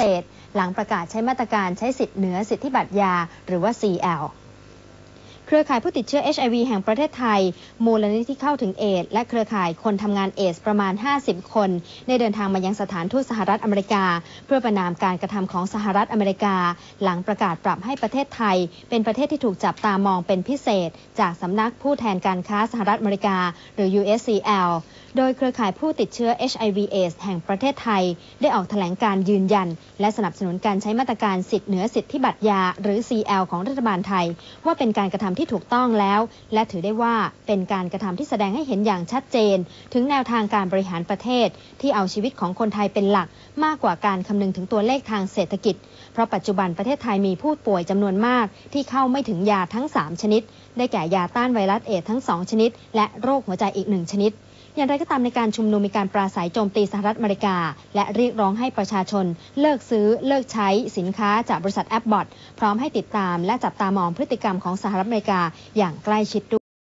เศษหลังประกาศใช้มาตรการใช้สิทธิ์เหนือสิทธิบัตรยาหรือว่า CL เครือข่ายผู้ติดเชื้อ HIV แห่งประเทศไทย มูลนิธิเข้าถึงเอดและเครือข่ายคนทำงานเอดส์ประมาณ 50 คน ได้เดินทางมายังสถานทูตสหรัฐอเมริกา เพื่อประนามการกระทำของสหรัฐอเมริกา หลังประกาศปรับให้ประเทศไทย เป็นประเทศที่ถูกจับตามองเป็นพิเศษ จากสำนักผู้แทนการค้าสหรัฐอเมริกา หรือ USCL โดยเครือข่ายผู้ติดเชื้อ HIV AIDS แห่งประเทศไทย ได้ออกแถลงการยืนยัน และสนับสนุนการใช้มาตรการสิทธิเหนือสิทธิบัตรยา หรือ CL ของรัฐบาลไทย ว่าเป็นการกระทำที่ถูกต้องแล้ว และถือได้ว่าเป็นการกระทำที่แสดงให้เห็นอย่างชัดเจน ถึงแนวทางการบริหารประเทศ ที่เอาชีวิตของคนไทยเป็นหลัก มากกว่าการคำนึงถึงตัวเลขทางเศรษฐกิจ เพราะปัจจุบันประเทศไทยมีผู้ป่วยจำนวนมาก ที่เข้าไม่ถึงยาทั้ง 3 ชนิด ได้แก่ยาต้านไวรัสเอดทั้ง 2 ชนิด และโรคหัวใจอีก 1 ชนิด อย่างไรก็ตามในการชุมนุมมีการปราศัยโจมตีสหรัฐอเมริกา และเรียกร้องให้ประชาชน เลิกซื้อเลิกใช้สินค้าจากบริษัทแอปบอทพร้อมให้ติดตามและจับตามองพฤติกรรมของสหรัฐอเมริกาอย่างใกล้ชิดด้วย